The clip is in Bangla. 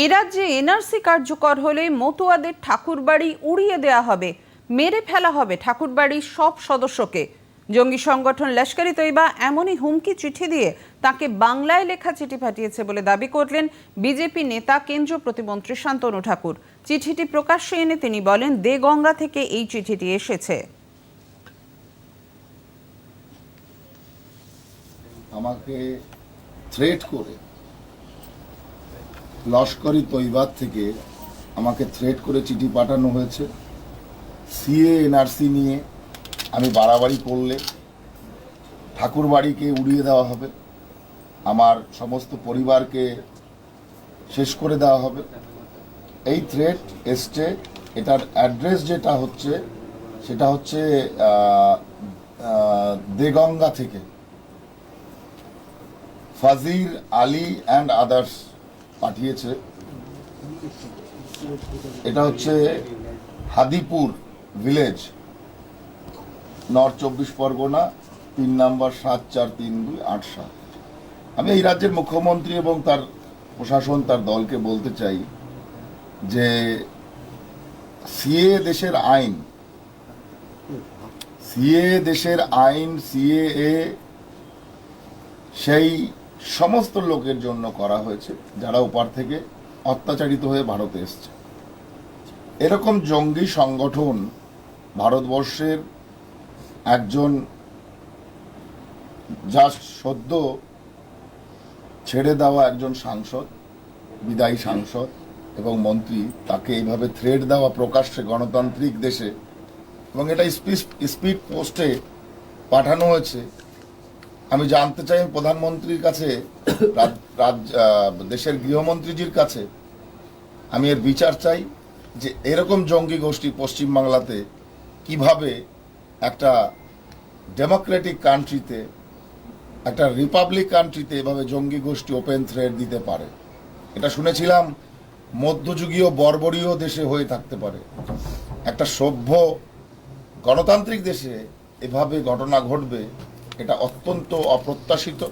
এ রাজ্যে এনআরসি কার্যকর হলে মতুয়াদের ঠাকুরবাড়ি উড়িয়ে দেওয়া হবে, মেরে ফেলা হবে ঠাকুরবাড়ির সব সদস্যকে। জঙ্গি সংগঠন লস্করি তৈবা এমনই হুমকি চিঠি দিয়ে তাকে বাংলায় লেখা চিঠি পাঠিয়েছে বলে দাবি করলেন বিজেপি নেতা কেন্দ্রীয় প্রতিমন্ত্রী শান্তনু ঠাকুর। চিঠিটি প্রকাশ্যে এনে তিনি বলেন, দেগঙ্গা থেকে এই চিঠিটি এসেছে। আমাকে থ্রেট করে লস্করি তৈবাদ থেকে আমাকে থ্রেট করে চিঠি পাঠানো হয়েছে। সিএ এনআরসি নিয়ে আমি বাড়াবাড়ি করলে ঠাকুর বাড়িকে উড়িয়ে দেওয়া হবে, আমার সমস্ত পরিবারকে শেষ করে দেওয়া হবে। এই থ্রেট এসছে, এটার অ্যাড্রেস যেটা হচ্ছে, সেটা হচ্ছে দেগঙ্গা থেকে। ফাজির আলী অ্যান্ড আদার্স পাঠিয়েছে। এটা হচ্ছে হাদিপুর ভিলেজ। নর্থ চব্বিশ পরগনা তিন নাম্বার সাত চার তিন দুই আট সাত। আমি এই রাজ্যের মুখ্যমন্ত্রী এবং তার প্রশাসন, তার দলকে বলতে চাই যে সিএ দেশের আইন সিএ দেশের আইন সিএ সেই সমস্ত লোকের জন্য করা হয়েছে, যারা ওপার থেকে অত্যাচারিত হয়ে ভারতে এসছে। এরকম জঙ্গি সংগঠন ভারতবর্ষের একজন যা সদ্য ছেড়ে দেওয়া একজন সাংসদ, বিদায়ী সাংসদ এবং মন্ত্রী, তাকে এইভাবে থ্রেড দেওয়া প্রকাশ্যে গণতান্ত্রিক দেশে এবং এটা স্পিড পোস্টে পাঠানো হয়েছে। আমি জানতে চাই প্রধানমন্ত্রীর কাছে দেশের গৃহমন্ত্রীজির কাছে, আমি এর বিচার চাই যে এরকম জঙ্গি গোষ্ঠী পশ্চিমবাংলাতে কীভাবে একটা ডেমোক্রেটিক কান্ট্রিতে, একটা রিপাবলিক কান্ট্রিতে এভাবে জঙ্গি গোষ্ঠী ওপেন থ্রেড দিতে পারে। এটা শুনেছিলাম, মধ্যযুগীয় বর্বরীয় দেশে হয়ে থাকতে পারে। একটা সভ্য গণতান্ত্রিক দেশে এভাবে ঘটনা ঘটবে এটা অত্যন্ত অপ্রত্যাশিত।